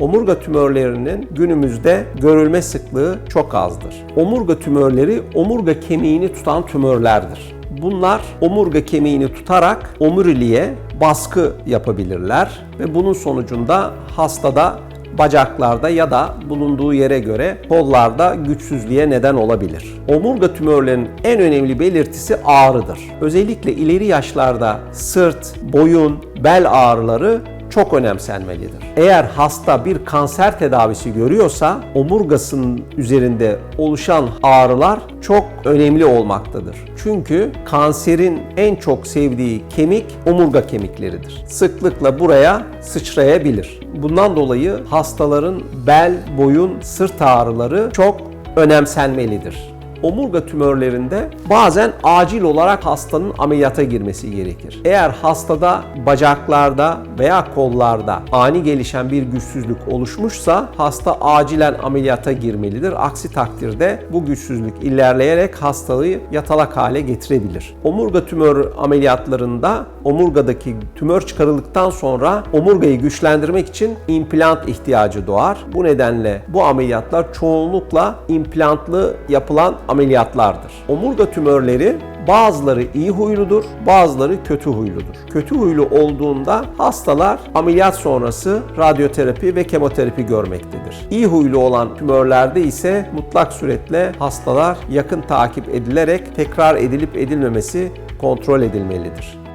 omurga tümörlerinin günümüzde görülme sıklığı çok azdır. Omurga tümörleri omurga kemiğini tutan tümörlerdir. Bunlar omurga kemiğini tutarak omuriliğe baskı yapabilirler ve bunun sonucunda hastada bacaklarda ya da bulunduğu yere göre kollarda güçsüzlüğe neden olabilir. Omurga tümörlerinin en önemli belirtisi ağrıdır. Özellikle ileri yaşlarda sırt, boyun, bel ağrıları çok önemsenmelidir. Eğer hasta bir kanser tedavisi görüyorsa omurgasının üzerinde oluşan ağrılar çok önemli olmaktadır. Çünkü kanserin en çok sevdiği kemik omurga kemikleridir. Sıklıkla buraya sıçrayabilir. Bundan dolayı hastaların bel, boyun, sırt ağrıları çok önemsenmelidir omurga tümörlerinde bazen acil olarak hastanın ameliyata girmesi gerekir. Eğer hastada bacaklarda veya kollarda ani gelişen bir güçsüzlük oluşmuşsa hasta acilen ameliyata girmelidir. Aksi takdirde bu güçsüzlük ilerleyerek hastalığı yatalak hale getirebilir. Omurga tümör ameliyatlarında omurgadaki tümör çıkarıldıktan sonra omurgayı güçlendirmek için implant ihtiyacı doğar. Bu nedenle bu ameliyatlar çoğunlukla implantlı yapılan ameliyatlardır. Omurga tümörleri bazıları iyi huyludur, bazıları kötü huyludur. Kötü huylu olduğunda hastalar ameliyat sonrası radyoterapi ve kemoterapi görmektedir. İyi huylu olan tümörlerde ise mutlak suretle hastalar yakın takip edilerek tekrar edilip edilmemesi kontrol edilmelidir.